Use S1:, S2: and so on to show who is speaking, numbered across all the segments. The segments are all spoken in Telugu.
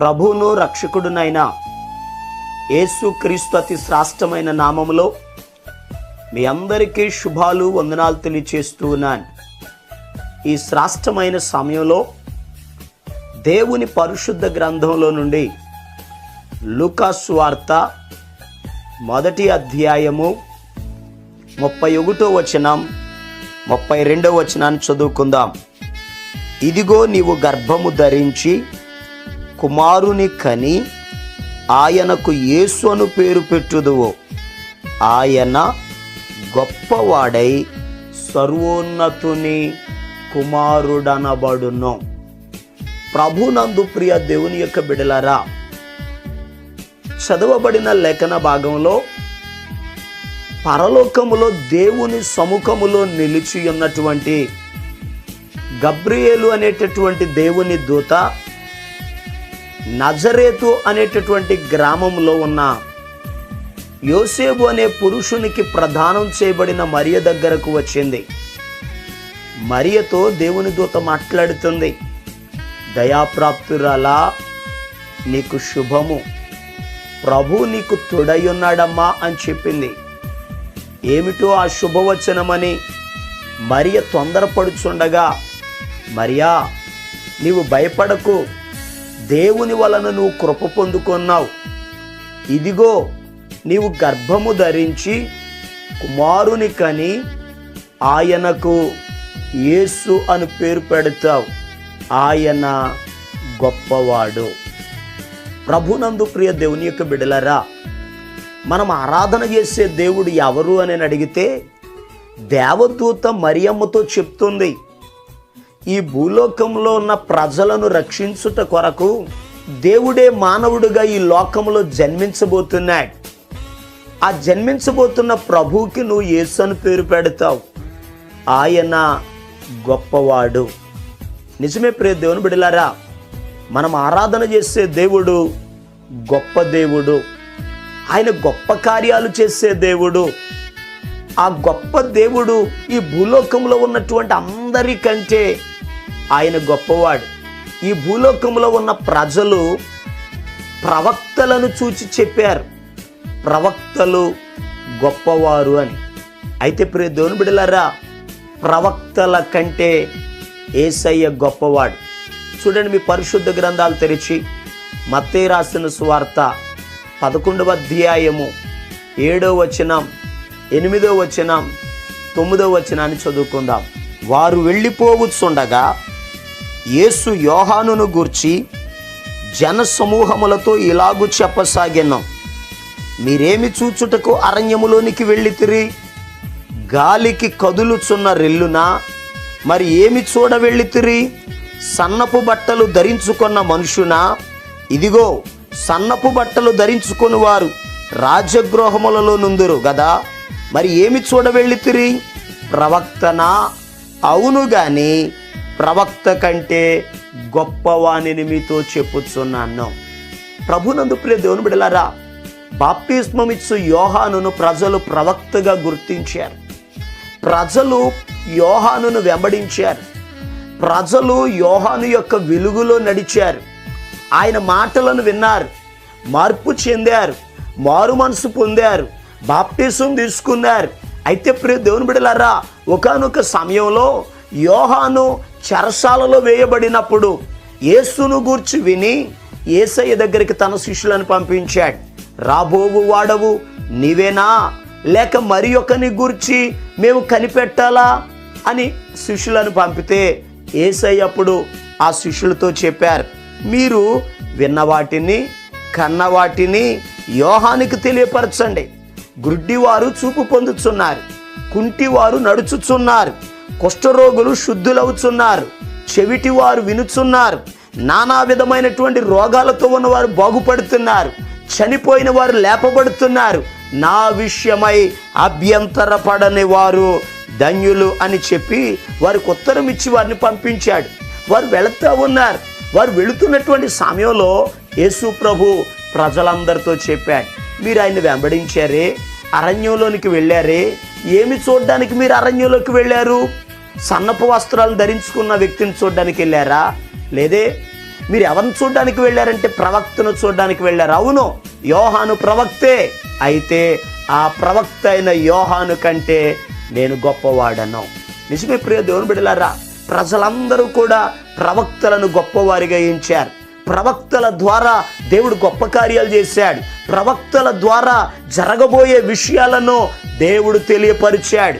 S1: ప్రభువును రక్షకుడునైన యేసు క్రీస్తు అతి శ్రాష్టమైన నామములో మీ అందరికీ శుభాలు వందనాలు తెలియచేస్తూ ఉన్నాను. ఈ శ్రాష్టమైన సమయంలో దేవుని పరిశుద్ధ గ్రంథంలో నుండి లుకాసు వార్త మొదటి అధ్యాయము ముప్పై ఒకటో వచనం ముప్పై రెండో వచనాన్ని చదువుకుందాం. ఇదిగో నీవు గర్భము ధరించి కుమారుని కని ఆయనకు యేసు అను పేరు పెట్టుదువో. ఆయన గొప్పవాడై సర్వోన్నతుని కుమారుడనబడును. ప్రభునందు ప్రియ దేవుని యొక్క బిడలరా చదవబడిన లేఖన భాగంలో పరలోకములో దేవుని సముఖములో నిలిచి ఉన్నటువంటి గబ్రియేలు అనేటటువంటి దేవుని దూత నజరేతు అనేటటువంటి గ్రామంలో ఉన్న యోసేబు అనే పురుషునికి ప్రదానం చేయబడిన మరియ దగ్గరకు వచ్చింది. మరియతో దేవుని దూత మాట్లాడుతుంది. దయాప్రాప్తురాలా నీకు శుభము. ప్రభు నీకు తొడయున్నాడమ్మా అని చెప్పింది. ఏమిటో ఆ శుభవచనమని మరియ తొందరపడుచుండగా మరియా నీవు భయపడకు. దేవుని వలన నువ్వు కృప పొందుకున్నావు. ఇదిగో నీవు గర్భము ధరించి కుమారుని కని ఆయనకు యేసు అని పేరు పెడతావు. ఆయన గొప్పవాడు. ప్రభునందు ప్రియ దేవుని యొక్క బిడలరా మనం ఆరాధన చేసే దేవుడు ఎవరు అని అడిగితే దేవదూత మరియమ్మతో చెప్తుంది. ఈ భూలోకంలో ఉన్న ప్రజలను రక్షించుట కొరకు దేవుడే మానవుడిగా ఈ లోకంలో జన్మించబోతున్నాడు. ఆ జన్మించబోతున్న ప్రభువుకి నువ్వు యేసు అని పేరు పెడతావు. ఆయన గొప్పవాడు. నిజమే ప్రియ దేవుని బిడలారా మనం ఆరాధన చేసే దేవుడు గొప్ప దేవుడు. ఆయన గొప్ప కార్యాలు చేసే దేవుడు. ఆ గొప్ప దేవుడు ఈ భూలోకంలో ఉన్నటువంటి అందరికంటే ఆయన గొప్పవాడు. ఈ భూలోకంలో ఉన్న ప్రజలు ప్రవక్తలను చూచి చెప్పారు. ప్రవక్తలు గొప్పవారు అని. అయితే ప్రియ దేవుని బిడలారా ప్రవక్తల కంటే ఏసయ్య గొప్పవాడు. చూడండి మీ పరిశుద్ధ గ్రంథాలు తెరిచి మత్తే రాసిన సువార్త పదకొండవ అధ్యాయము ఏడో వచనం ఎనిమిదో వచనం తొమ్మిదో వచనాన్ని చదువుకుందాం. వారు వెళ్ళిపోవచ్చుండగా యేసు యోహానును గూర్చి జన సమూహములతో ఇలాగు చెప్పసాగాను. మీరేమి చూచుటకు అరణ్యములోనికి వెళ్ళితిరి? గాలికి కదులుచున్న రెల్లునా? మరి ఏమి చూడ వెళ్ళితిరి? సన్నపు బట్టలు ధరించుకున్న మనుషునా? ఇదిగో సన్నపు బట్టలు ధరించుకొని వారు రాజగృహములలో నుందురు గదా? మరి ఏమి చూడ వెళ్ళితిరి? ప్రవక్తనా? అవును కానీ ప్రవక్త కంటే గొప్పవాణిని మీతో చెప్పుచున్నాను. ప్రభునందు ప్రియ దేవుని బిడలారా బాప్తిస్మమిచ్చు యోహానును ప్రజలు ప్రవక్తగా గుర్తించారు. ప్రజలు యోహానును వెంబడించారు. ప్రజలు యోహాను యొక్క వెలుగులో నడిచారు. ఆయన మాటలను విన్నారు మార్పు చెందారు మారు మనసు పొందారు బాప్టిజం తీసుకున్నారు. అయితే ప్రియ దేవుని బిడలారా ఒకానొక సమయంలో యోహాను చెరసాలలో వేయబడినప్పుడు యేసును గూర్చి విని ఏసయ్య దగ్గరికి తన శిష్యులను పంపించాడు. రాబోవు వాడవు నీవేనా? లేక మరి ఒకని గూర్చి మేము కనిపెట్టాలా? అని శిష్యులను పంపితే ఏసయ్య అప్పుడు ఆ శిష్యులతో చెప్పారు. మీరు విన్న వాటిని కన్న వాటిని యోహానికి తెలియపరచండి. గుడ్డివారు చూపు పొందుచున్నారు కుంటివారు నడుచుచున్నారు. కుష్ఠరోగులు శుద్ధులవుచున్నారు. చెవిటివారు వినుచున్నారు. నానా విధమైనటువంటి రోగాలతో ఉన్నవారు బాగుపడుతున్నారు. చనిపోయిన వారు లేపబడుతున్నారు. నా విషయమై అభ్యంతరపడని వారు ధన్యులు అని చెప్పి వారికి ఉత్తరం ఇచ్చి వారిని పంపించాడు. వారు వెళుతూ ఉన్నారు. వారు వెళుతున్నటువంటి సమయంలో యేసు ప్రభు ప్రజలందరితో చెప్పాడు. మీరు ఆయన్ని వెంబడించారే? అరణ్యంలోనికి వెళ్ళారే? ఏమి చూడడానికి మీరు అరణ్యంలోకి వెళ్ళారు? సన్నపు వస్త్రాలు ధరించుకున్న వ్యక్తిని చూడడానికి వెళ్ళారా? లేదే మీరు ఎవరిని చూడడానికి వెళ్ళారంటే ప్రవక్తను చూడడానికి వెళ్ళారు. అవును యోహాను ప్రవక్తే. అయితే ఆ ప్రవక్త అయిన యోహాను కంటే నేను గొప్పవాడను. నిజమే ప్రియ దేవుని బిడలారా ప్రజలందరూ కూడా ప్రవక్తలను గొప్పవారిగా ఎంచారు. ప్రవక్తల ద్వారా దేవుడు గొప్ప కార్యాలు చేశాడు. ప్రవక్తల ద్వారా జరగబోయే విషయాలను దేవుడు తెలియపరిచాడు.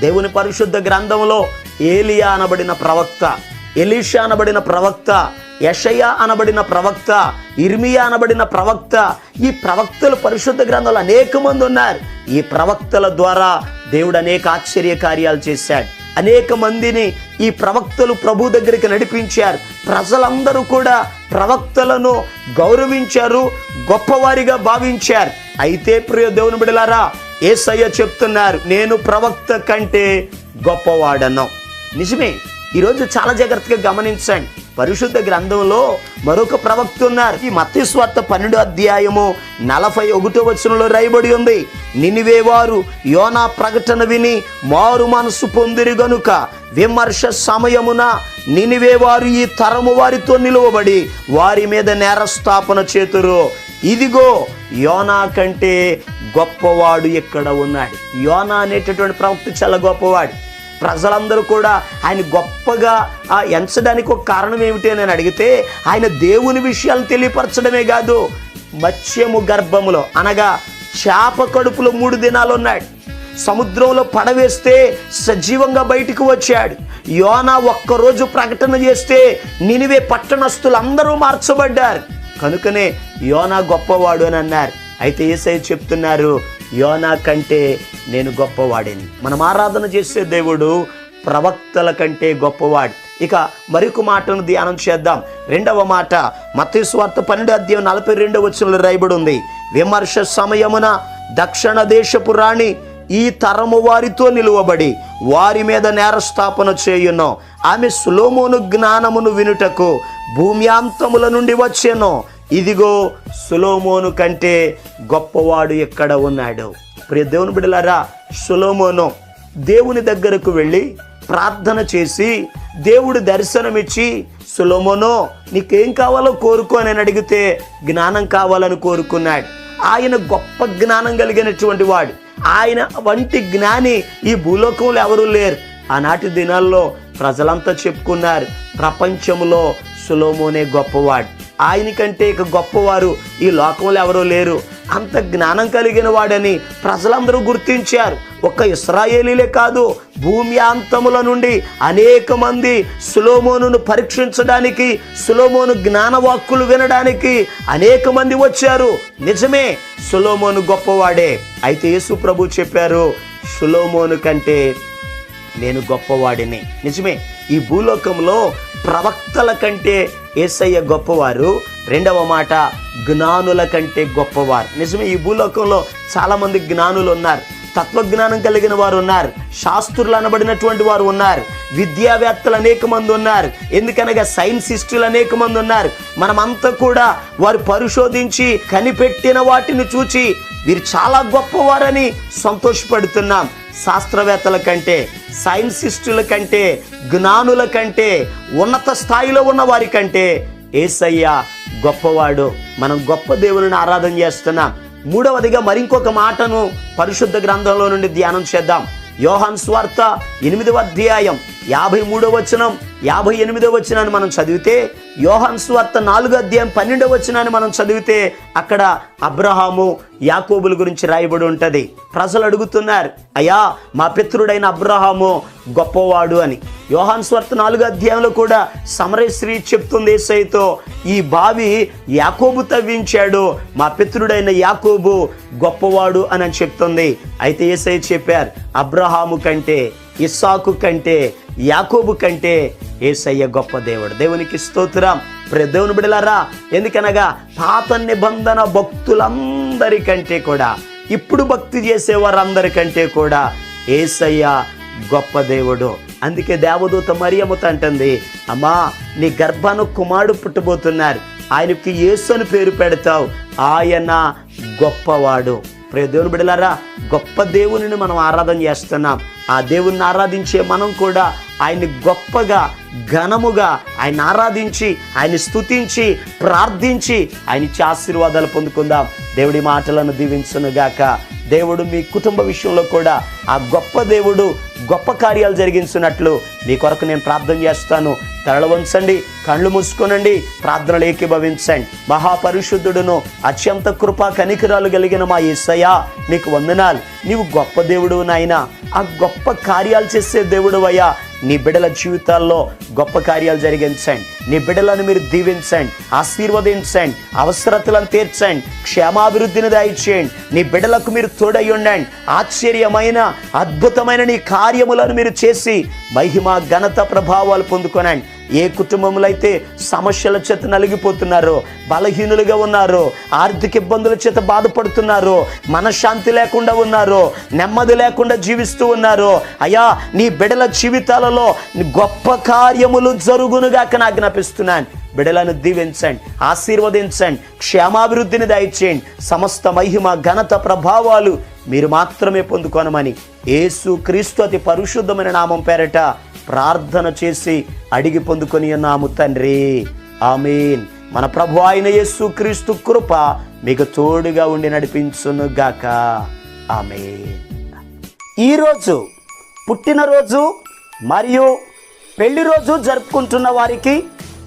S1: దేవుని పరిశుద్ధ గ్రంథంలో ఏలియా అనబడిన ప్రవక్త ఎలీషా అనబడిన ప్రవక్త యషయ అనబడిన ప్రవక్త ఇర్మియా అనబడిన ప్రవక్త ఈ ప్రవక్తలు పరిశుద్ధ గ్రంథంలో అనేక మంది ఉన్నారు. ఈ ప్రవక్తల ద్వారా దేవుడు అనేక ఆశ్చర్య కార్యాలు చేశాడు. అనేక మందిని ఈ ప్రవక్తలు ప్రభు దగ్గరికి నడిపించారు. ప్రజలందరూ కూడా ప్రవక్తలను గౌరవించారు గొప్పవారిగా భావించారు. అయితే ప్రియ దేవుని బిడలారా ఏసయ్య చెప్తున్నారు నేను ప్రవక్త కంటే గొప్పవాడను. నిజమే ఈరోజు చాలా జాగ్రత్తగా గమనించండి. పరిశుద్ధ గ్రంథంలో మరొక ప్రవక్త ఉన్నారు. ఈ మత్స్వార్త పన్నెండు అధ్యాయము నలభై ఒకటో వచనంలో రాయబడి ఉంది. నినివేవారు యోనా ప్రకటన విని మారు మనసు పొందిరి గనుక విమర్శ సమయమున నినివేవారు ఈ తరము వారితో నిలువబడి వారి మీద నేరస్థాపన చేతురు. ఇదిగో యోనా కంటే గొప్పవాడు ఇక్కడ ఉన్నాడు? యోనా అనేటటువంటి ప్రవక్త చాలా గొప్పవాడు. ప్రజలందరూ కూడా ఆయన గొప్పగా ఆ, ఎంచడానికి ఒక కారణం ఏమిటి అని అడిగితే ఆయన దేవుని విషయాలు తెలియపరచడమే కాదు మత్స్యము గర్భములో అనగా చేప కడుపులో మూడు దినాలు ఉన్నాడు. సముద్రంలో పడవేస్తే సజీవంగా బయటికి వచ్చాడు. యోనా ఒక్కరోజు ప్రకటన చేస్తే నినివే పట్టణస్తులందరూ మార్చబడ్డారు. కనుకనే యోనా గొప్పవాడు అని అన్నారు. అయితే ఏసై చెప్తున్నారు యోనా కంటే నేను గొప్పవాడిని. మనం ఆరాధన చేసే దేవుడు ప్రవక్తల కంటే గొప్పవాడు. ఇక మరొక మాటను ధ్యానం చేద్దాం. రెండవ మాట మత్తయి పన్నెండు అధ్యాయం నలభై రెండవ వచనంలో రాయబడి ఉంది విమర్శ సమయమున దక్షిణ దేశపు రాణి ఈ తరము వారితో నిలువబడి వారి మీద నేరస్థాపన చేయును. ఆమె సులోమును జ్ఞానమును వినుటకు భూమ్యాంతముల నుండి వచ్చెను. ఇదిగో సులోమోను కంటే గొప్పవాడు ఎక్కడ ఉన్నాడు? ప్రియ దేవుని బిడలారా సులోమోను దేవుని దగ్గరకు వెళ్ళి ప్రార్థన చేసి దేవుడు దర్శనమిచ్చి సులోమోనో నీకేం కావాలో కోరుకో అని అడిగితే జ్ఞానం కావాలని కోరుకున్నాడు. ఆయన గొప్ప జ్ఞానం కలిగినటువంటి వాడు. ఆయన వంటి జ్ఞాని ఈ భూలోకంలో ఎవరూ లేరు. ఆనాటి దినాల్లో ప్రజలంతా చెప్పుకున్నారు ప్రపంచంలో సులోమోనే గొప్పవాడు. ఆయనకంటే ఇక గొప్పవారు ఈ లోకంలో ఎవరూ లేరు. అంత జ్ఞానం కలిగిన వాడని ప్రజలందరూ గుర్తించారు. ఒక్క ఇస్రాయేలీలే కాదు భూమి అంతముల నుండి అనేక మంది సులోమోను పరీక్షించడానికి సులోమోను జ్ఞానవాక్కులు వినడానికి అనేక మంది వచ్చారు. నిజమే సులోమోను గొప్పవాడే. అయితే యేసు ప్రభు చెప్పారు సులోమోను కంటే నేను గొప్పవాడిని. నిజమే ఈ భూలోకంలో ప్రవక్తల కంటే ఏసయ్య గొప్పవారు రెండవ మాట జ్ఞానుల కంటే గొప్పవారు. నిజమే ఈ భూలోకంలో చాలామంది జ్ఞానులు ఉన్నారు తత్వజ్ఞానం కలిగిన వారు ఉన్నారు. శాస్త్రులు అనబడినటువంటి వారు ఉన్నారు. విద్యావేత్తలు అనేక మంది ఉన్నారు. ఎందుకనగా సైన్సిస్టులు అనేక మంది ఉన్నారు. మనమంతా కూడా వారు పరిశోధించి కనిపెట్టిన వాటిని చూచి వీరు చాలా గొప్పవారని సంతోషపడుతున్నాం. శాస్త్రవేత్తల కంటే సైన్సిస్టుల కంటే జ్ఞానుల కంటే ఉన్నత స్థాయిలో ఉన్న వారి కంటే ఏసయ్య గొప్పవాడు. మనం గొప్ప దేవుని ఆరాధన చేస్తున్నాం మూడవదిగా మరింకొక మాటను పరిశుద్ధ గ్రంథంలో నుండి ధ్యానం చేద్దాం. యోహాన్ స్వార్త ఎనిమిదవ అధ్యాయం. యాభై మూడో వచనం యాభై ఎనిమిదో వచనాన్ని మనం చదివితే యోహన్ స్వార్త నాలుగో అధ్యాయం పన్నెండో వచనాన్ని మనం చదివితే అక్కడ అబ్రహాము యాకోబుల గురించి రాయబడి ఉంటుంది. ప్రజలు అడుగుతున్నారు అయ్యా మా పితృడైన అబ్రహాము గొప్పవాడు అని. యోహాన్ స్వార్త నాలుగో అధ్యాయంలో కూడా సమరశ్రీ చెప్తుంది ఏసైతో ఈ బావి యాకోబు తవ్వించాడు మా పితృడైన యాకోబు గొప్పవాడు అని అని చెప్తుంది. అయితే ఏసై చెప్పారు అబ్రహాము కంటే ఇస్సాకు కంటే యాకోబు కంటే ఏసయ్య గొప్ప దేవుడు. దేవునికి స్తోత్రం. ప్రియ దేవుని బిడలారా ఎందుకనగా పాత నిబంధన భక్తులందరికంటే కూడా ఇప్పుడు భక్తి చేసే వారందరికంటే కూడా ఏసయ్య గొప్ప దేవుడు. అందుకే దేవదూత మరియమ్మతో అంటుంది అమ్మా నీ గర్భాను కుమారుడు పుట్టబోతున్నారు. ఆయనకి యేసు అని పేరు పెడతావు. ఆయన గొప్పవాడు. ప్రియ దేవుని బిడలారా గొప్ప దేవునిని మనం ఆరాధన చేస్తున్నాం. ఆ దేవుణ్ణి ఆరాధించే మనం కూడా ఆయన్ని గొప్పగా ఘనముగా ఆయన ఆరాధించి ఆయన స్థుతించి ప్రార్థించి ఆయన ఇచ్చే ఆశీర్వాదాలు పొందుకుందాం. దేవుడి మాటలను దీవించునుగాక. దేవుడు మీ కుటుంబ విషయంలో కూడా ఆ గొప్ప దేవుడు గొప్ప కార్యాలు జరిగించినట్లు మీ కొరకు నేను ప్రార్థన చేస్తాను. తరల వంచండి కళ్ళు మూసుకోనండి ప్రార్థనలు ఏకీభవించండి. మహాపరిశుద్ధుడును అత్యంత కృపా కనికరాలు కలిగిన మా ఈసయ్య నీకు వందనాలు. నీవు గొప్ప దేవుడు నాయనా. ఆ గొప్ప కార్యాలు చేసే దేవుడు అయ్యా నీ బిడ్డల జీవితాల్లో గొప్ప కార్యాలు జరిగించండి. నీ బిడ్డలను మీరు దీవించండి. ఆశీర్వదించండి. అవసరతలను తీర్చండి. క్షేమాభివృద్ధిని దయచేయండి. నీ బిడ్డలకు మీరు తోడై ఉండండి. ఆశ్చర్యమైన అద్భుతమైన నీ కార్యములను మీరు చేసి మహిమ ఘనత ప్రభావాలు పొందుకొనండి. ఏ కుటుంబంలో అయితే సమస్యల చేత నలిగిపోతున్నారో బలహీనులుగా ఉన్నారో ఆర్థిక ఇబ్బందుల చేత బాధపడుతున్నారో మనశ్శాంతి లేకుండా ఉన్నారో నెమ్మది లేకుండా జీవిస్తూ ఉన్నారో అయ్యా నీ బిడల జీవితాలలో గొప్ప కార్యములు జరుగునుగాక నాకు జ్ఞాపిస్తున్నాను బిడలను దీవించండి ఆశీర్వదించండి క్షేమాభివృద్ధిని దయచేయండి. సమస్త మహిమ ఘనత ప్రభావాలు మీరు మాత్రమే పొందుకోనమని యేసు క్రీస్తు అతి పరిశుద్ధమైన నామం పేరట ప్రార్థన చేసి అడిగి పొందుకొని ఉన్నాము తండ్రి. ఆమీన్. మన ప్రభు అయిన యేసు క్రీస్తు కృప మీకు తోడుగా ఉండి నడిపించును గాక. ఆమె ఈరోజు పుట్టినరోజు మరియు పెళ్ళి రోజు జరుపుకుంటున్న వారికి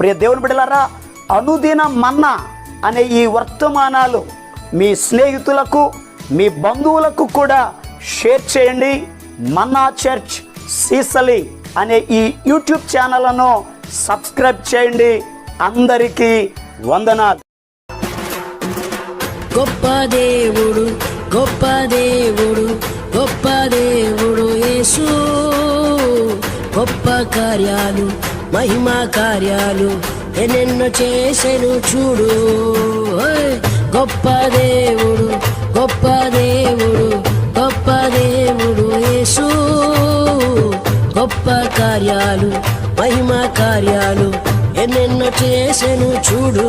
S1: ప్రియ దేవుని బిడ్డలారా అనుదిన మన్నా అనే ఈ వర్తమానాలు మీ స్నేహితులకు మీ బంధువులకు కూడా షేర్ చేయండి. మన్నా చర్చ్ సీసలి అనే ఈ యూట్యూబ్ ఛానల్ను సబ్స్క్రైబ్ చేయండి. అందరికీ వందనాలు.
S2: గొప్ప దేవుడు గొప్ప దేవుడు గొప్ప దేవుడు యేసు. గొప్ప కార్యాలు మహిమా కార్యాలు ఎన్నెన్నో చేసెను చూడు ఓయ్! గొప్ప దేవుడు గొప్ప దేవుడు గొప్ప దేవుడు యేసు గొప్ప కార్యాలు మహిమా కార్యాలు ఎన్నెన్నో చేసెను చూడు